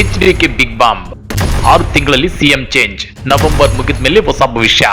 H DK big bomb ಆರು ತಿಂಗಳಲ್ಲಿ CM change. November ಮುಗಿದ ಮೇಲೆ ಹೊಸ ಭವಿಷ್ಯ.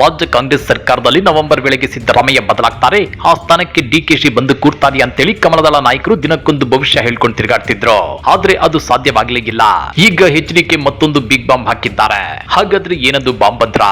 ರಾಜ್ಯ ಕಾಂಗ್ರೆಸ್ ಸರ್ಕಾರದಲ್ಲಿ ನವೆಂಬರ್ ವೇಳೆಗೆ ಸಿದ್ದರಾಮಯ್ಯ ಬದಲಾಗ್ತಾರೆ. ಆ ಸ್ಥಾನಕ್ಕೆ ಡಿಕೆಶಿ ಬಂದು ಕೂರ್ತಾರೆ ಅಂತೇಳಿ ಕಮಲದಳ ನಾಯಕರು ದಿನಕ್ಕೊಂದು ಭವಿಷ್ಯ ಹೇಳ್ಕೊಂಡು ತಿರುಗಾಡ್ತಿದ್ರು. ಆದ್ರೆ ಅದು ಸಾಧ್ಯವಾಗ್ಲಿಕ್ಕಿಲ್ಲ. ಈಗ ಎಚ್ ಮತ್ತೊಂದು ಬಿಗ್ ಬಾಂಬ್ ಹಾಕಿದ್ದಾರೆ. ಹಾಗಾದ್ರೆ ಏನದು ಬಾಂಬ್ ಭದ್ರ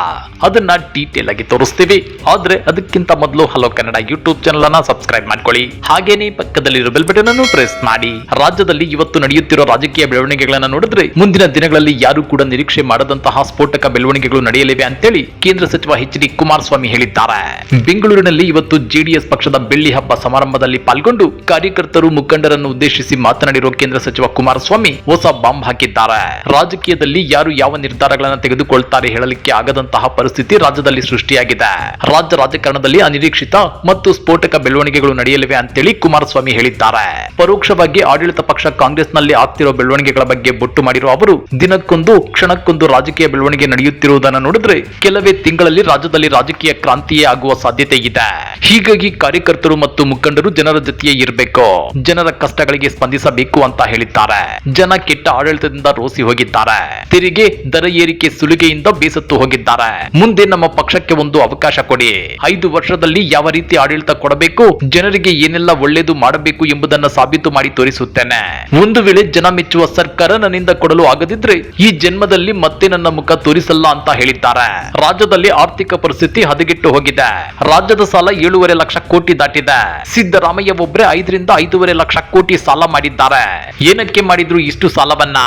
ಅದನ್ನ ಡೀಟೇಲ್ ಆಗಿ ತೋರಿಸ್ತೀವಿ. ಆದ್ರೆ ಅದಕ್ಕಿಂತ ಮೊದಲು ಹಲೋ ಕನ್ನಡ ಯೂಟ್ಯೂಬ್ ಚಾನಲ್ ಅನ್ನ ಸಬ್ಸ್ಕ್ರೈಬ್ ಮಾಡ್ಕೊಳ್ಳಿ. ಹಾಗೇನೆ ಪಕ್ಕದಲ್ಲಿರೋ ಬೆಲ್ ಬಟನ್ ಅನ್ನು ಪ್ರೆಸ್ ಮಾಡಿ. ರಾಜ್ಯದಲ್ಲಿ ಇವತ್ತು ನಡೆಯುತ್ತಿರುವ ರಾಜಕೀಯ ಬೆಳವಣಿಗೆಗಳನ್ನ ನೋಡಿದ್ರೆ ಮುಂದಿನ ದಿನಗಳಲ್ಲಿ ಯಾರು ಕೂಡ ನಿರೀಕ್ಷೆ ಮಾಡದಂತಹ ಸ್ಫೋಟಕ ಬೆಳವಣಿಗೆಗಳು ನಡೆಯಲಿವೆ ಅಂತೇಳಿ ಕೇಂದ್ರ ಸಚಿವ ಎಚ್ ಡಿ ಕುಮಾರಸ್ವಾಮಿ ಹೇಳಿದ್ದಾರೆ. ಬೆಂಗಳೂರಿನಲ್ಲಿ ಇವತ್ತು ಜೆಡಿಎಸ್ ಪಕ್ಷದ ಬೆಳ್ಳಿ ಹಬ್ಬ ಸಮಾರಂಭದಲ್ಲಿ ಪಾಲ್ಗೊಂಡು ಕಾರ್ಯಕರ್ತರು ಮುಖಂಡರನ್ನು ಉದ್ದೇಶಿಸಿ ಮಾತನಾಡಿರುವ ಕೇಂದ್ರ ಸಚಿವ ಕುಮಾರಸ್ವಾಮಿ ಹೊಸ ಬಾಂಬ್ ಹಾಕಿದ್ದಾರೆ. ರಾಜಕೀಯದಲ್ಲಿ ಯಾರು ಯಾವ ನಿರ್ಧಾರಗಳನ್ನು ತೆಗೆದುಕೊಳ್ತಾರೆ ಹೇಳಲಿಕ್ಕೆ ಆಗದಂತಹ ಪರಿಸ್ಥಿತಿ ರಾಜ್ಯದಲ್ಲಿ ಸೃಷ್ಟಿಯಾಗಿದೆ. ರಾಜ್ಯ ರಾಜಕಾರಣದಲ್ಲಿ ಅನಿರೀಕ್ಷಿತ ಮತ್ತು ಸ್ಫೋಟಕ ಬೆಳವಣಿಗೆಗಳು ನಡೆಯಲಿವೆ ಅಂತೇಳಿ ಕುಮಾರಸ್ವಾಮಿ ಹೇಳಿದ್ದಾರೆ. ಪರೋಕ್ಷವಾಗಿ ಆಡಳಿತ ಪಕ್ಷ ಕಾಂಗ್ರೆಸ್ನಲ್ಲಿ ಆಗ್ತಿರೋ ಬೆಳವಣಿಗೆಗಳ ಬಗ್ಗೆ ಬೊಟ್ಟು ಮಾಡಿರುವ ಅವರು, ದಿನಕ್ಕೊಂದು ಕ್ಷಣಕ್ಕೊಂದು ರಾಜಕೀಯ ಬೆಳವಣಿಗೆ ನಡೆಯುತ್ತಿರುವುದನ್ನು ನೋಡಿದ್ರೆ ಕೆಲವೇ ತಿಂಗಳಲ್ಲಿ ರಾಜ್ಯದಲ್ಲಿ ರಾಜಕೀಯ ಕ್ರಾಂತಿಯೇ ಆಗುವ ಸಾಧ್ಯತೆ ಇದೆ. ಹೀಗಾಗಿ ಕಾರ್ಯಕರ್ತರು ಮತ್ತು ಮುಖಂಡರು ಜನರ ಜೊತೆಯೇ ಇರಬೇಕು. ಜನರ ಕಷ್ಟಗಳಿಗೆ ಸ್ಪಂದಿಸಬೇಕು ಅಂತ ಹೇಳಿದ್ದಾರೆ. ಜನ ಕೆಟ್ಟ ಆಡಳಿತದಿಂದ ರೋಸಿ ಹೋಗಿದ್ದಾರೆ. ತೆರಿಗೆ, ದರ ಏರಿಕೆ ಸುಲಿಗೆಯಿಂದ ಬೇಸತ್ತು ಹೋಗಿದ್ದಾರೆ. ಮುಂದೆ ನಮ್ಮ ಪಕ್ಷಕ್ಕೆ ಒಂದು ಅವಕಾಶ ಕೊಡಿ. ಐದು ವರ್ಷದಲ್ಲಿ ಯಾವ ರೀತಿ ಆಡಳಿತ ಕೊಡಬೇಕು, ಜನರಿಗೆ ಏನೆಲ್ಲ ಒಳ್ಳೆಯದು ಮಾಡಬೇಕು ಎಂಬುದನ್ನು ಸಾಬೀತು ಮಾಡಿ ತೋರಿಸುತ್ತೇನೆ. ಒಂದು ವೇಳೆ ಜನ ಮೆಚ್ಚುವ ಸರ್ಕಾರ ನನ್ನಿಂದ ಕೊಡಲು ಆಗದಿದ್ರೆ ಈ ಜನ್ಮದಲ್ಲಿ ಮತ್ತೆ ನನ್ನ ಮುಖ ತೋರಿಸಲ್ಲ ಅಂತ ಹೇಳಿದ್ದಾರೆ. ರಾಜ್ಯದಲ್ಲಿ ಆರ್ಥಿಕ ಪರಿಸ್ಥಿತಿ ಹದಗೆಟ್ಟು ಹೋಗಿದೆ. ರಾಜ್ಯದ ಸಾಲ ಏಳೂವರೆ ಲಕ್ಷ ಕೋಟಿ ದಾಟಿದೆ. ಸಿದ್ದರಾಮಯ್ಯ ಒಬ್ಬರೇ ಐದರಿಂದ ಐದೂವರೆ ಲಕ್ಷ ಕೋಟಿ ಸಾಲ ಮಾಡಿದ್ದಾರೆ. ಏನಕ್ಕೆ ಮಾಡಿದ್ರು ಇಷ್ಟು ಸಾಲವನ್ನ?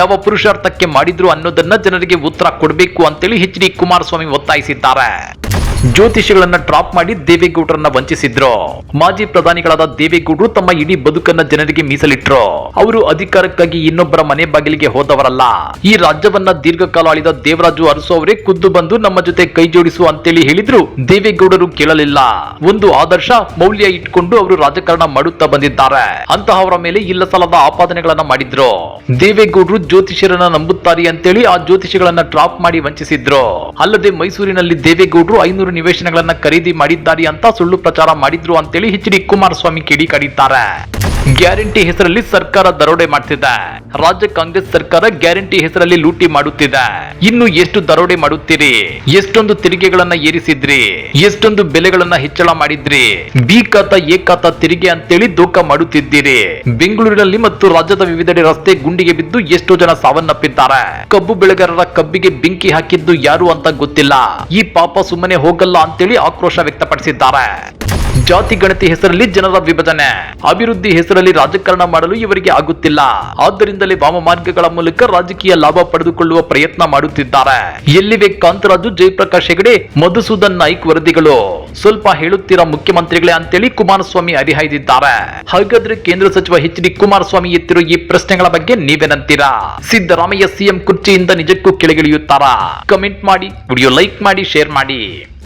ಯಾವ ಪುರುಷಾರ್ಥಕ್ಕೆ ಮಾಡಿದ್ರು ಅನ್ನೋದನ್ನ ಜನರಿಗೆ ಉತ್ತರ ಕೊಡಬೇಕು ಅಂತೇಳಿ ಎಚ್ ಡಿ ಕುಮಾರಸ್ವಾಮಿ ಒತ್ತಾಯಿಸಿದ್ದಾರೆ. ಜ್ಯೋತಿಷಿಗಳನ್ನ ಟ್ರಾಪ್ ಮಾಡಿ ದೇವೇಗೌಡರನ್ನ ವಂಚಿಸಿದ್ರು. ಮಾಜಿ ಪ್ರಧಾನಿಗಳಾದ ದೇವೇಗೌಡರು ತಮ್ಮ ಇಡೀ ಬದುಕನ್ನ ಜನರಿಗೆ ಮೀಸಲಿಟ್ರು. ಅವರು ಅಧಿಕಾರಕ್ಕಾಗಿ ಇನ್ನೊಬ್ಬರ ಮನೆ ಬಾಗಿಲಿಗೆ ಹೋದವರಲ್ಲ. ಈ ರಾಜ್ಯವನ್ನ ದೀರ್ಘಕಾಲ ಆಳಿದ ದೇವರಾಜು ಅರಸು ಅವರೇ ಖುದ್ದು ಬಂದು ನಮ್ಮ ಜೊತೆ ಕೈ ಜೋಡಿಸು ಅಂತೇಳಿ ಹೇಳಿದ್ರು ದೇವೇಗೌಡರು ಕೇಳಲಿಲ್ಲ. ಒಂದು ಆದರ್ಶ ಮೌಲ್ಯ ಇಟ್ಕೊಂಡು ಅವರು ರಾಜಕಾರಣ ಮಾಡುತ್ತಾ ಬಂದಿದ್ದಾರೆ. ಅಂತಹವರ ಮೇಲೆ ಇಲ್ಲ ಸಲದ ಆಪಾದನೆಗಳನ್ನ ಮಾಡಿದ್ರು. ದೇವೇಗೌಡರು ಜ್ಯೋತಿಷರನ್ನ ನಂಬುತ್ತಾರೆ ಅಂತೇಳಿ ಆ ಜ್ಯೋತಿಷಿಗಳನ್ನ ಟ್ರಾಪ್ ಮಾಡಿ ವಂಚಿಸಿದ್ರು. ಅಲ್ಲದೆ ಮೈಸೂರಿನಲ್ಲಿ ದೇವೇಗೌಡರು ಐನೂರು ನಿವೇಶನಗಳನ್ನ ಖರೀದಿ ಮಾಡಿದ್ದಾರೆ ಅಂತ ಸುಳ್ಳು ಪ್ರಚಾರ ಮಾಡಿದ್ರು ಅಂತೇಳಿ ಎಚ್ ಡಿ ಕುಮಾರಸ್ವಾಮಿ ಕಿಡಿಕಾಡಿದ್ದಾರೆ ಗ್ಯಾರಂಟಿ ಹೆಸರಲ್ಲಿ ಸರ್ಕಾರ ದರೋಡೆ ಮಾಡ್ತಿದೆ. ರಾಜ್ಯ ಕಾಂಗ್ರೆಸ್ ಸರ್ಕಾರ ಗ್ಯಾರಂಟಿ ಹೆಸರಲ್ಲಿ ಲೂಟಿ ಮಾಡುತ್ತಿದೆ. ಇನ್ನು ಎಷ್ಟು ದರೋಡೆ ಮಾಡುತ್ತೀರಿ? ಎಷ್ಟೊಂದು ತೆರಿಗೆಗಳನ್ನ ಏರಿಸಿದ್ರಿ? ಎಷ್ಟೊಂದು ಬೆಲೆಗಳನ್ನ ಹೆಚ್ಚಳ ಮಾಡಿದ್ರಿ? ಬಿ ಖಾತ, ಎ ಖಾತ ತೆರಿಗೆ ಅಂತೇಳಿ ದೋಖ ಮಾಡುತ್ತಿದ್ದೀರಿ. ಬೆಂಗಳೂರಿನಲ್ಲಿ ಮತ್ತು ರಾಜ್ಯದ ವಿವಿಧೆಡೆ ರಸ್ತೆ ಗುಂಡಿಗೆ ಬಿದ್ದು ಎಷ್ಟೋ ಜನ ಸಾವನ್ನಪ್ಪಿದ್ದಾರೆ. ಕಬ್ಬು ಬೆಳೆಗಾರರ ಕಬ್ಬಿಗೆ ಬೆಂಕಿ ಹಾಕಿದ್ದು ಯಾರು ಅಂತ ಗೊತ್ತಿಲ್ಲ. ಈ ಪಾಪ ಸುಮ್ಮನೆ ಹೋಗಲ್ಲ ಅಂತೇಳಿ ಆಕ್ರೋಶ ವ್ಯಕ್ತಪಡಿಸಿದ್ದಾರೆ. ಜಾತಿ ಗಣತಿ ಹೆಸರಲ್ಲಿ ಜನರ ವಿಭಜನೆ. ಅಭಿವೃದ್ಧಿ ಹೆಸರಲ್ಲಿ ರಾಜಕಾರಣ ಮಾಡಲು ಇವರಿಗೆ ಆಗುತ್ತಿಲ್ಲ. ಆದ್ದರಿಂದಲೇ ವಾಮ ಮಾರ್ಗಗಳ ಮೂಲಕ ರಾಜಕೀಯ ಲಾಭ ಪಡೆದುಕೊಳ್ಳುವ ಪ್ರಯತ್ನ ಮಾಡುತ್ತಿದ್ದಾರೆ. ಎಲ್ಲಿವೆ ಕಾಂತರಾಜು, ಜಯಪ್ರಕಾಶ್ ಹೆಗಡೆ, ಮಧುಸೂದನ್ ನಾಯ್ಕ್ ವರದಿಗಳು. ಸ್ವಲ್ಪ ಹೇಳುತ್ತೀರಾ ಮುಖ್ಯಮಂತ್ರಿಗಳೇ ಅಂತೇಳಿ ಕುಮಾರಸ್ವಾಮಿ ಹರಿಹಾಯ್ದಿದ್ದಾರೆ. ಹಾಗಾದ್ರೆ ಕೇಂದ್ರ ಸಚಿವ ಎಚ್ ಡಿ ಕುಮಾರಸ್ವಾಮಿ ಎತ್ತಿರುವ ಈ ಪ್ರಶ್ನೆಗಳ ಬಗ್ಗೆ ನೀವೇನಂತೀರಾ ಸಿದ್ದರಾಮಯ್ಯ ಸಿಎಂ ಕುರ್ಚಿಯಿಂದ ನಿಜಕ್ಕೂ ಕೆಳಗಿಳಿಯುತ್ತಾರಾ? ಕಮೆಂಟ್ ಮಾಡಿ, ವಿಡಿಯೋ ಲೈಕ್ ಮಾಡಿ, ಶೇರ್ ಮಾಡಿ.